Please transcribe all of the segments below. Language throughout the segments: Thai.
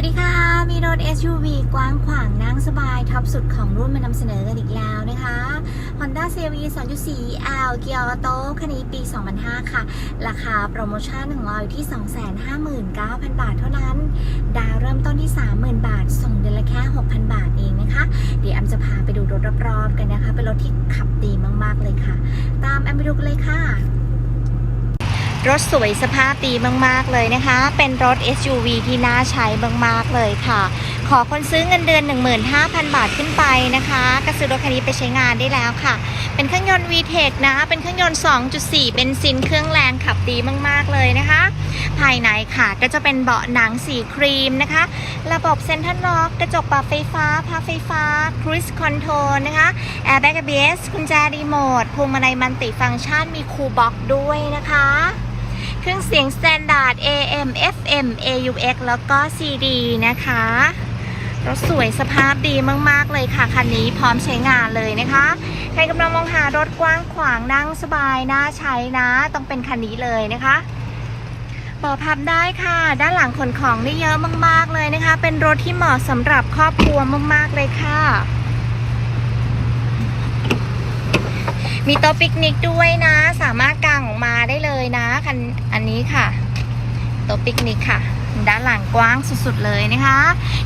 วัสดีค่ะ มีรถ SUV กว้างขวางนั่งสบายท็อปสุดของรุ่นมานำเสนอกันอีกแล้วนะคะ Honda CRV 2.4 L เกียร์ออโต้คันนี้ปี 2005 ค่ะ ราคาโปรโมชั่นของเราอยู่ที่ 259,000 บาทเท่านั้น ดาวเริ่มต้นที่ 30,000 บาท ส่งเดือนละแค่ 6,000 บาทเองนะคะ เดี๋ยวแอมจะพาไปดูรถรอบๆกันนะคะ เป็นรถที่ขับดีมากๆเลยค่ะ ตามแอมไปดูกันเลยค่ะ รถสวยสภาพดีมาก ๆ เลยนะคะ เป็นรถ SUV ที่น่าใช้มาก ๆ เลยค่ะ ขอคนซื้อเงินเดือน 15,000 บาทขึ้นไปนะคะก็ซื้อรถคันนี้ไปใช้งานได้แล้วค่ะ เป็นเครื่องยนต์ VTEC นะ เป็นเครื่องยนต์ 2.4 เป็นซินเครื่องแรงขับดีมาก ๆ เลยนะคะ ภายในค่ะก็จะเป็นเบาะหนังสีครีมนะคะ ระบบเซ็นทรัลล็อกกระจกปรับไฟฟ้าพับไฟฟ้าครู i คอนโทรลนะคะแอร์แบ็ก ABS กุญแจรีโมทพวงมาลัยมัลติฟังก์ชันมีคูลบ็อกด้วยนะคะ ครื่องเสียง Standard AM FM AUX แล้วก็ CD นะคะรถสวยสภาพดีมาก ๆ เลยค่ะ คันนี้พร้อมใช้งานเลยนะคะ ใครกำลังมองหารถกว้างขวางนั่งสบาย น่าใช้นะ ต้องเป็นคันนี้เลยนะคะเปิดพับได้ค่ะ ด้านหลังขนของได้เยอะมาก ๆ เลยนะคะ เป็นรถที่เหมาะสำหรับครอบครัวมาก ๆ เลยค่ะ มีโต๊ะปิกนิกด้วยนะ สามารถกางออกมา คันอันนี้ค่ะโต๊ะปิกนิกค่ะ ด้านหลังกว้างสุดๆเลยนะคะ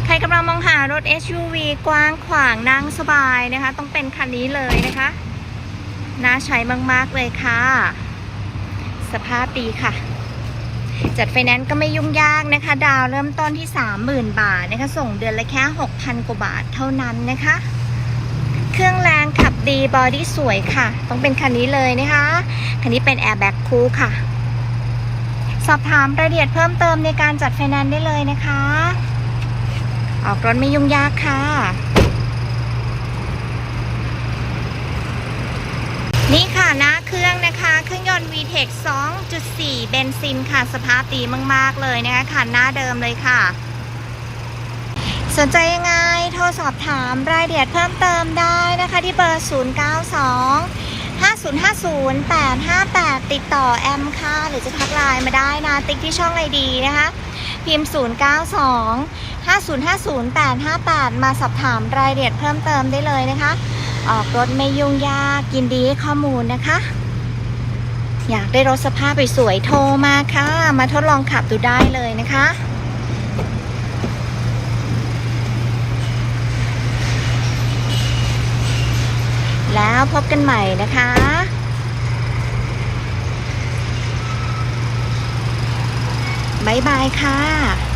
ใครกำลังมองหารถ SUV กว้างขวางนั่งสบายนะคะ ต้องเป็นคันนี้เลยนะคะ น่าใช้มากๆเลยค่ะ สภาพดีค่ะ จัดไฟแนนซ์ก็ไม่ยุ่งยากนะคะ ดาวเริ่มต้นที่ 30,000 บาทนะคะ ส่งเดือนละแค่ 6,000 กว่าบาทเท่านั้นนะคะเครื่องแรงขับดีบอดี้สวยค่ะ ต้องเป็นคันนี้เลยนะคะ คันนี้เป็นแอร์แบ็กคูค่ะ สอบถามรายละเอียดเพิ่มเติมในการจัดไฟแนนซ์ได้เลยนะคะ ออกรถไม่ยุ่งยากค่ะ นี่ค่ะหน้าเครื่องนะคะ เครื่องยนต์ VTEC 2.4 เบนซินค่ะ สภาพดีมาก ๆ เลยนะคะคันหน้าเดิมเลยค่ะ สนใจยังไง โทรสอบถามรายละเอียดเพิ่มเติมได้นะคะที่เบอร์ 092 5050 858 ติดต่อแอมค่ะ หรือจะทักไลน์มาได้นะ ติ๊กที่ช่องไอดีนะคะ พิมพ์ 092 5050 858 มาสอบถามรายละเอียดเพิ่มเติมได้เลยนะคะ ออกรถไม่ยุ่งยากยินดีข้อมูลนะคะ อยากได้รถสภาพสวยๆโทรมาค่ะ มาทดลองขับดูได้เลยนะคะ แล้วพบกันใหม่นะคะบ๊ายบายค่ะ